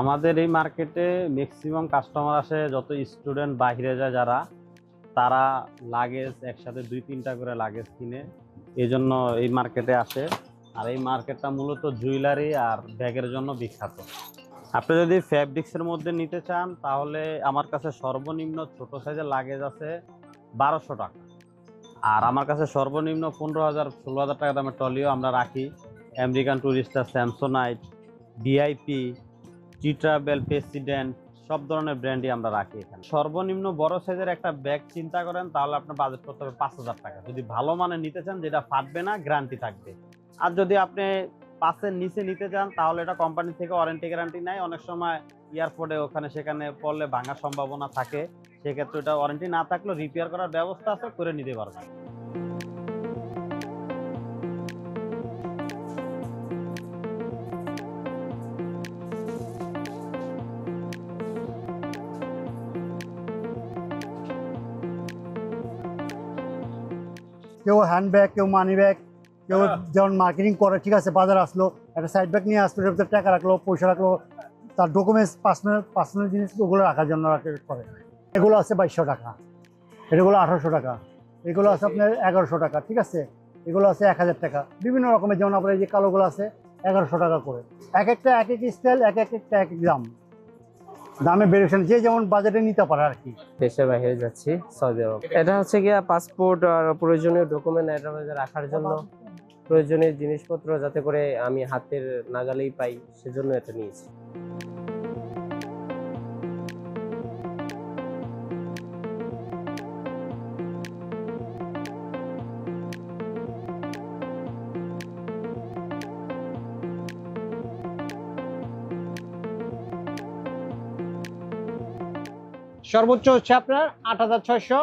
আমাদের এই মার্কেটে ম্যাক্সিমাম কাস্টমার আসে যত স্টুডেন্ট বাইরে যায় যারা, তারা লাগেজ একসাথে দুই তিনটা করে লাগেজ কিনে এই জন্য এই মার্কেটে আসে। আর এই মার্কেটটা মূলত জুয়েলারি আর ব্যাগের জন্য বিখ্যাত। আপনি যদি ফ্যাব্রিক্সের মধ্যে নিতে চান, তাহলে আমার কাছে সর্বনিম্ন ছোট সাইজের লাগেজ আছে বারোশো টাকা। আর আমার কাছে সর্বনিম্ন পনেরো হাজার, ষোলো হাজার টাকা দামের টলিও আমরা রাখি। আমেরিকান টুরিস্টার স্যামসোনাইট ডিআইপি টি ট্রাভেল প্রেসিডেন্ট সব ধরনের ব্র্যান্ডই আমরা রাখি এখানে। সর্বনিম্ন বড় সাইজের একটা ব্যাগ চিন্তা করেন, তাহলে আপনার বাজেট করতে হবে পাঁচ হাজার টাকা। যদি ভালো মানের নিতে চান, যেটা ফাটবে না গ্যারান্টি থাকবে। আর যদি আপনি পাঁচের নিচে নিতে চান, তাহলে এটা কোম্পানি থেকে ওয়ারেন্টি গ্যারান্টি নেয়। অনেক সময় এয়ারপোর্টে ওখানে, সেখানে পড়লে ভাঙার সম্ভাবনা থাকে। সেক্ষেত্রে এটা ওয়ারেন্টি না থাকলেও রিপেয়ার করার ব্যবস্থা আছে, করে নিতে পারবেন। কেউ হ্যান্ড ব্যাগ কেউ মানি ব্যাগ কেউ যেমন মার্কেটিং করে ঠিক আছে বাজার আসলো একটা সাইড ব্যাগ নিয়ে আসলো ভিতরে টাকা রাখল পয়সা রাখল তার ডকুমেন্টস পার্সোনাল পার্সোনাল জিনিস ওগুলো রাখার জন্য রাখে করে। এগুলো আছে বাইশশো টাকা। এগুলো আঠারোশো টাকা। এগুলো আছে আপনার এগারোশো টাকা ঠিক আছে? এগুলো আছে এক হাজার টাকা। বিভিন্ন রকমের যেমন আপনার এই যে কালোগুলো আছে এগারোশো টাকা করে। এক একটা এক এক স্টাইল এক এক একটা এক এক দাম। দামে বেড়েছেন যে যেমন বাজারে নিতে পারে আর কি দেশের বাইরে যাচ্ছি, সৌদি আরব। এটা হচ্ছে গিয়া পাসপোর্ট আর প্রয়োজনীয় ডকুমেন্ট এটা রাখার জন্য। প্রয়োজনীয় জিনিসপত্র যাতে করে আমি হাতের নাগালেই পাই, সেজন্য এটা নিয়েছি। সর্বোচ্চ হচ্ছে আপনার আট হাজার ছয়শো।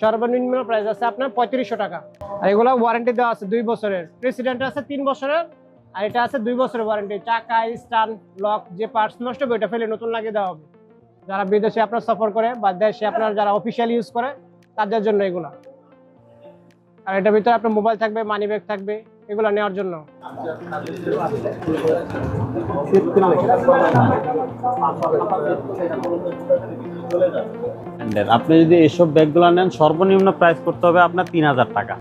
সর্বনিম্ন প্রাইস আছে আপনার পঁয়ত্রিশশো টাকা। আর এগুলো ওয়ারেন্টি দেওয়া আছে দুই বছরের। প্রেসিডেন্ট আছে তিন বছরের। আর এটা আছে দুই বছরের ওয়ারেন্টি চাকা, স্টান, লক, যে পার্টস নষ্ট হবে ওটা ফেলে নতুন লাগিয়ে দেওয়া হবে। যারা বিদেশে আপনার সফর করে বা দেশে আপনার যারা অফিসিয়াল ইউজ করে, তাদের জন্য এগুলো। আর এটার ভিতরে আপনার মোবাইল থাকবে মানি ব্যাগ থাকবে। এগুলো নেওয়ার জন্য। আপনি যদি এইসব ব্যাগগুলো নেন, সর্বনিম্ন প্রাইস করতে হবে আপনার তিন হাজার টাকা।